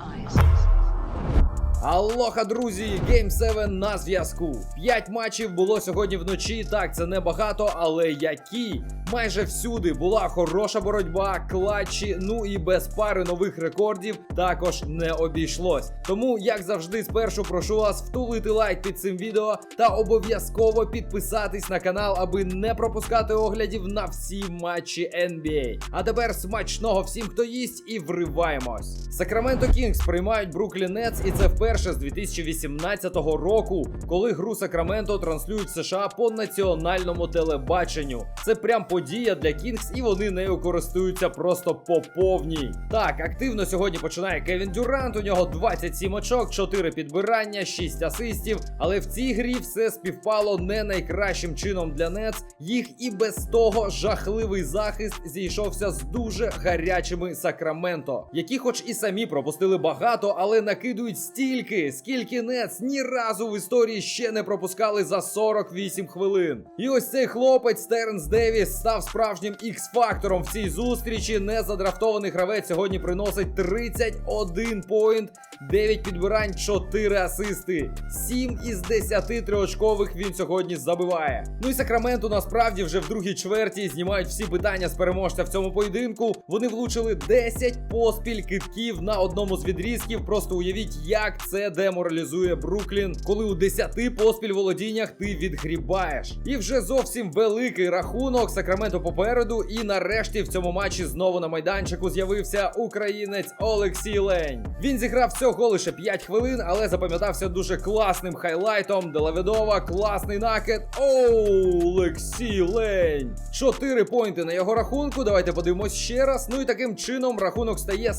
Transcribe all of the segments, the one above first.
eyes. Алоха, друзі! Game 7 на зв'язку. П'ять матчів було сьогодні вночі. Так, це не багато, але які? Майже всюди була хороша боротьба, клатчі, ну і без пари нових рекордів також не обійшлось. Тому, як завжди, спершу прошу вас втулити лайк під цим відео та обов'язково підписатись на канал, аби не пропускати оглядів на всі матчі NBA. А тепер смачного всім, хто їсть, і вриваємось. Сакраменто Кінгс приймають Бруклін Нетс, і це вперше з 2018 року, коли гру Сакраменто транслюють в США по національному телебаченню. Це прям подія для Кінгс, і вони нею користуються просто по повній. Так, активно сьогодні починає Кевін Дюрант. У нього 27 очок, 4 підбирання, 6 асистів. Але в цій грі все співпало не найкращим чином для Нетс. Їх і без того жахливий захист зійшовся з дуже гарячими Сакраменто, які, хоч і самі пропустили багато, але накидують стільки, скільки Нетс ні разу в історії ще не пропускали за 48 хвилин. І ось цей хлопець Теренс Девіс став справжнім ікс-фактором в цій зустрічі. Незадрафтований гравець сьогодні приносить 31 поінт, 9 підбирань, 4 асисти. 7 із 10 триочкових він сьогодні забиває. Ну і Сакраменто насправді вже в другій чверті знімають всі питання з переможця в цьому поєдинку. Вони влучили 10 поспіль китків на одному з відрізків. Просто уявіть, як це деморалізує Бруклін, коли у 10 поспіль володіннях ти відгрібаєш. І вже зовсім великий рахунок. Сакраменто попереду. І нарешті в цьому матчі знову на майданчику з'явився українець Олексій Лень. Він зіграв всього лише 5 хвилин, але запам'ятався дуже класним хайлайтом. Делавідова, класний накид. Оу, Олексій Лень. 4 поінти на його рахунку. Давайте подивимось ще раз. Ну і таким чином рахунок стає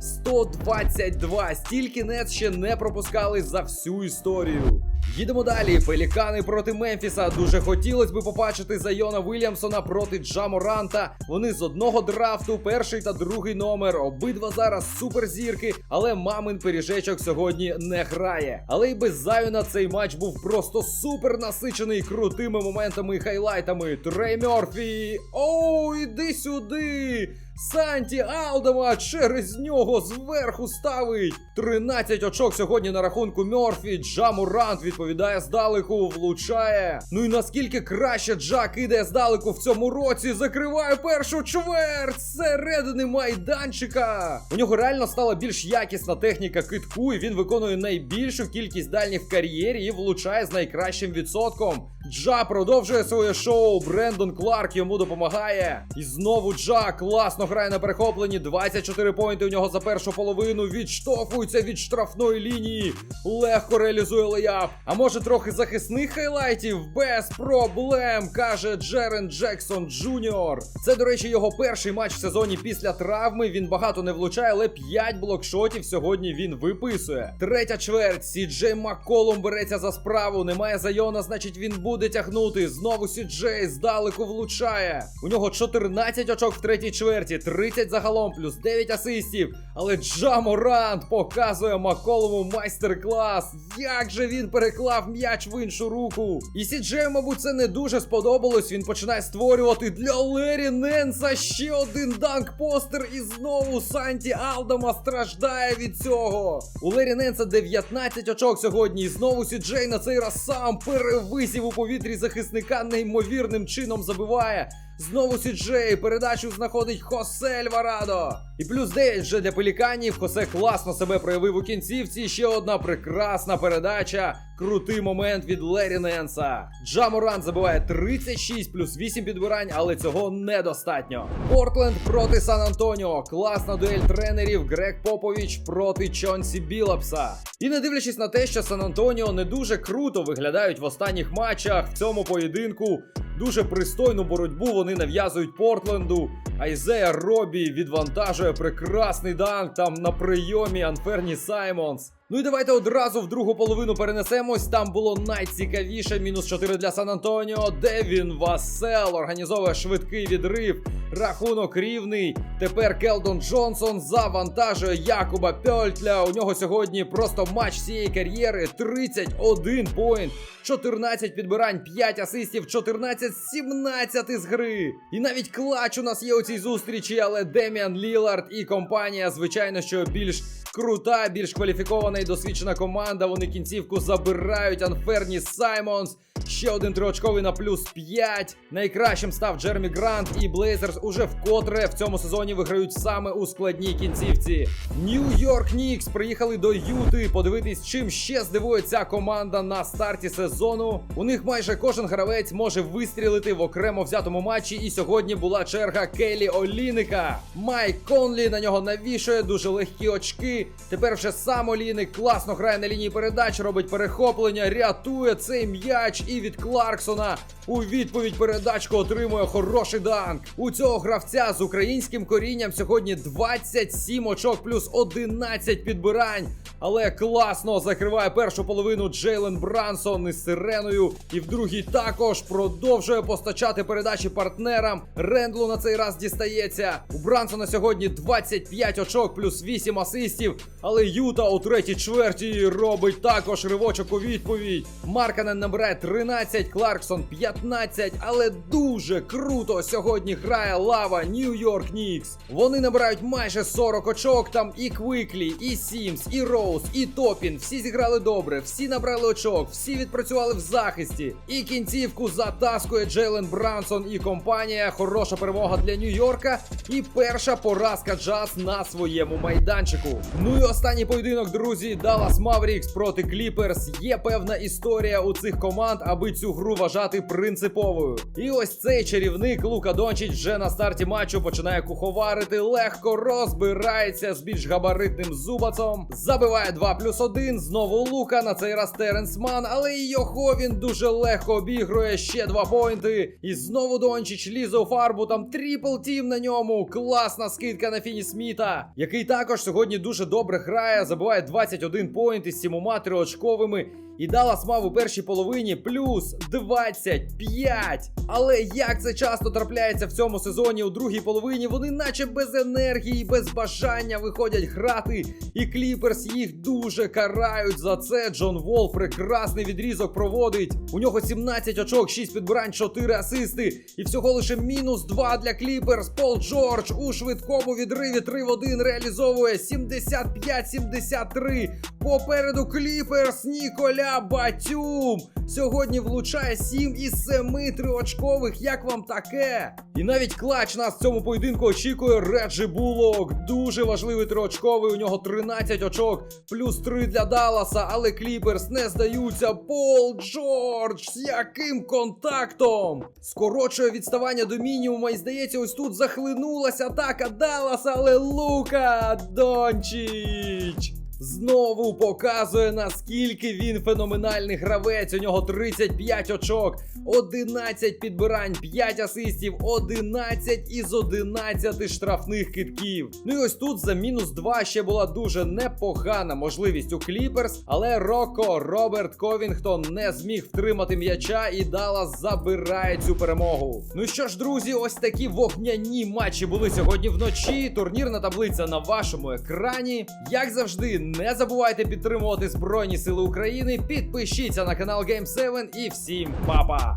153-122. Стільки Нетс ще не пропускали за всю історію. Їдемо далі. Пелікани проти Мемфіса. Дуже хотілося би побачити Зайона Вільямсона проти Джаморанта. Вони з одного драфту, перший та другий номер. Обидва зараз суперзірки, але мамин пиріжечок сьогодні не грає. Але й без Зайона цей матч був просто супер насичений крутими моментами і хайлайтами. Трей Мерфі. Оу, іди сюди! Санті Алдама через нього зверху ставить. 13 очок сьогодні на рахунку Мерфі. Джамурант відповідає здалеку, влучає. Ну і наскільки краще Джа кидає здалеку в цьому році, закриває першу чверть середини майданчика. У нього реально стала більш якісна техніка китку, і він виконує найбільшу кількість дальніх в кар'єрі і влучає з найкращим відсотком. Джа продовжує своє шоу. Брендон Кларк йому допомагає. І знову Джа класно грає на перехопленні. 24 поінти у нього за першу половину. Відштовхується від штрафної лінії. Легко реалізує леяп. А може трохи захисних хайлайтів? Без проблем, каже Джерен Джексон Джуніор. Це, до речі, його перший матч в сезоні після травми. Він багато не влучає, але 5 блокшотів сьогодні він виписує. Третя чверть. Сіджей Макколум береться за справу. Немає зайона, значить він буде тягнути. Знову Сіджей здалеку влучає. У нього 14 очок в третій чверті, 30 загалом, плюс 9 асистів. Але Джаморант показує Макколуму майстер-клас. Як же він переклав м'яч в іншу руку. І Сіджею, мабуть, це не дуже сподобалось. Він починає створювати для Лері Ненса ще один данк-постер. І знову Санті Алдама страждає від цього. У Лері Ненса 19 очок сьогодні. І знову Сіджей на цей раз сам перевисів у повітрі захисника неймовірним чином забиває. Знову Сіджей передачу знаходить Хосе Альварадо. І плюс 9 вже для пеліканів. Хосе класно себе проявив у кінцівці. Ще одна прекрасна передача. Крутий момент від Лері Ненса. Джаморан забиває 36 плюс 8 підбирань, але цього недостатньо. Портленд проти Сан Антоніо. Класна дуель тренерів Грег Попович проти Чонсі Білапса. І не дивлячись на те, що Сан Антоніо не дуже круто виглядають в останніх матчах в цьому поєдинку. Дуже пристойну боротьбу вони нав'язують Портленду. Айзея Робі відвантажує прекрасний данк там на прийомі Анферні Саймонс. Ну і давайте одразу в другу половину перенесемось. Там було найцікавіше. Мінус 4 для Сан Антоніо. Девін Васел організовує швидкий відрив. Рахунок рівний. Тепер Келдон Джонсон завантажує Якуба Пьольтля. У нього сьогодні просто матч цієї кар'єри. 31 поінт. 14 підбирань, 5 асистів, 14-17 з гри. І навіть клач у нас є у цій зустрічі, але Деміан Лілард і компанія, звичайно, що більш крута, більш кваліфікована і досвідчена команда. Вони кінцівку забирають. Анферні Саймонс. Ще один триочковий на плюс 5. Найкращим став Джермі Грант і Блейзерс уже вкотре в цьому сезоні виграють саме у складній кінцівці. Нью-Йорк Нікс приїхали до Юти подивитись, чим ще здивує ця команда на старті сезону. У них майже кожен гравець може вистрілити в окремо взятому матчі. І сьогодні була черга Келі Оліника. Майк Конлі на нього навішує дуже легкі очки. Тепер вже сам Олійник класно грає на лінії передач, робить перехоплення, рятує цей м'яч і від Кларксона. У відповідь передачку отримує хороший данк. У цього гравця з українським корінням сьогодні 27 очок плюс 11 підбирань. Але класно закриває першу половину Джейлен Брансон із сиреною. І в другій також продовжує постачати передачі партнерам. Рендлу на цей раз дістається. У Брансона сьогодні 25 очок плюс 8 асистів. Але Юта у третій чверті робить також ривочок у відповідь. Марканен набирає 13, Кларксон 15. Але дуже круто сьогодні грає лава Нью-Йорк Нікс. Вони набирають майже 40 очок. Там і Квиклі, і Сімс, і Роуз, і Топін. Всі зіграли добре, всі набрали очок, всі відпрацювали в захисті. І кінцівку затаскує Джейлен Брансон і компанія. Хороша перемога для Нью-Йорка. І перша поразка Джаз на своєму майданчику. Ну і останній поєдинок, друзі, Даллас Маврікс проти Кліперс. Є певна історія у цих команд, аби цю гру вважати принциповою. І ось цей чарівник Лука Дончич вже на старті матчу починає куховарити, легко розбирається з більш габаритним зубацом. Забиває 2 плюс 1. Знову Лука. На цей раз Теренс Ман, але і його він дуже легко обігрує. Ще два поінти. І знову Дончич лізе у фарбу. Там трипл тім на ньому. Класна скидка на Фіні Сміта, який також сьогодні дуже добре грає. Забиває 21 поінт із сімома триочковими. І Даллас мав у першій половині плюс 25. Але як це часто трапляється в цьому сезоні у другій половині, вони наче без енергії, без бажання виходять грати. І Кліперс їх дуже карають за це. Джон Вол прекрасний відрізок проводить. У нього 17 очок, 6 підбирань, 4 асисти. І всього лише мінус 2 для Кліперс. Пол Джордж у швидкому відриві 3 в 1 реалізовує 75-73. Попереду Кліперс Ніколя Батюм. Сьогодні влучає 7 із 7 триочкових. Як вам таке? І навіть клач нас в цьому поєдинку очікує Реджі Булок. Дуже важливий триочковий. У нього 13 очок, плюс 3 для Далласа. Але Кліперс не здаються. Пол Джордж з яким контактом? Скорочує відставання до мінімума. І здається, ось тут захлинулася атака Далласа, але Лука Дончич. Знову показує наскільки він феноменальний гравець. У нього 35 очок, 11 підбирань, 5 асистів, 11 із 11 штрафних китків. Ну і ось тут за мінус 2 ще була дуже непогана можливість у Кліперс, але Роко Роберт Ковінгтон не зміг втримати м'яча і Даллас забирає цю перемогу. Ну що ж, друзі, ось такі вогняні матчі були сьогодні вночі. Турнірна таблиця на вашому екрані. Як завжди, не забувайте підтримувати Збройні Сили України. Підпишіться на канал Game7 і всім па-па!